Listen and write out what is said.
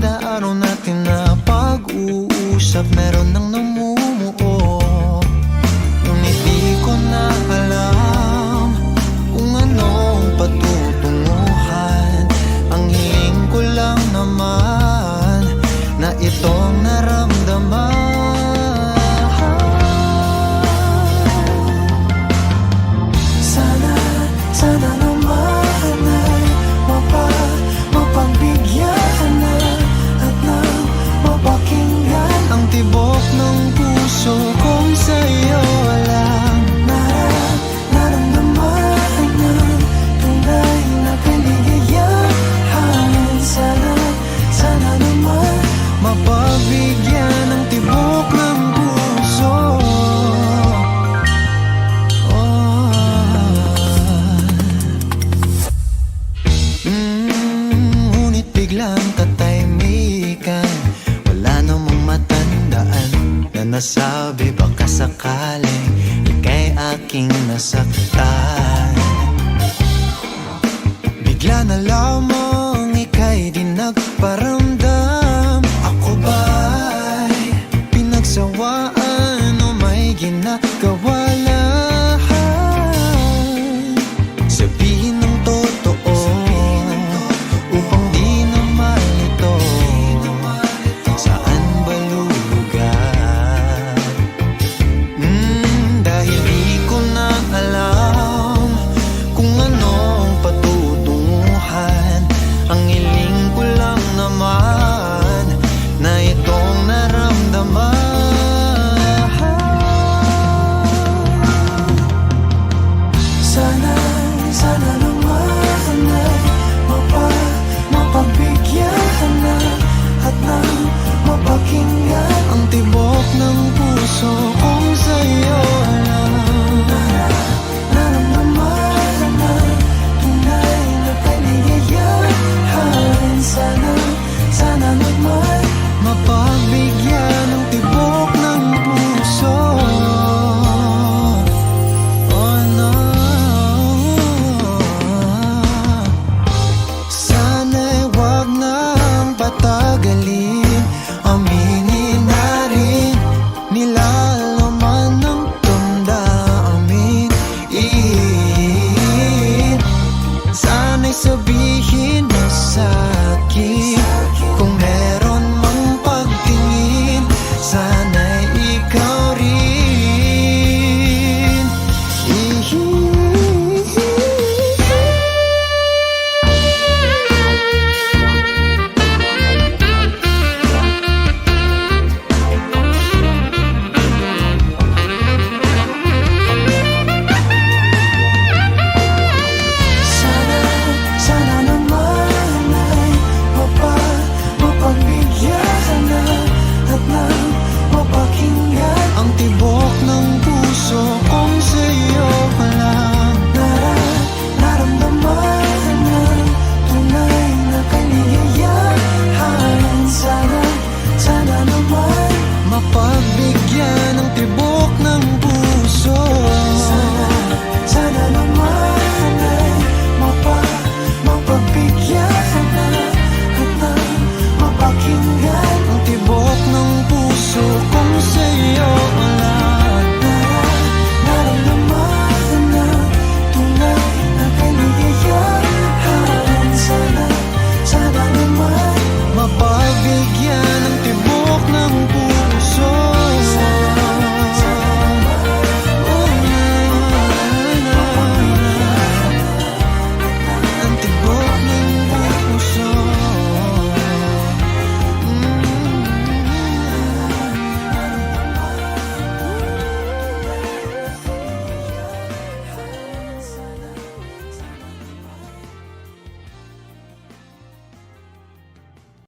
kada araw natin na pag-uusap Meron nang biglang katahimikan Wala namang matandaan Na nasabi baka sakaling Ika'y aking nasaktan. Bigla na lamang ika'y di nagparamdam. Ako ba'y pinagsawaan o may ginagawa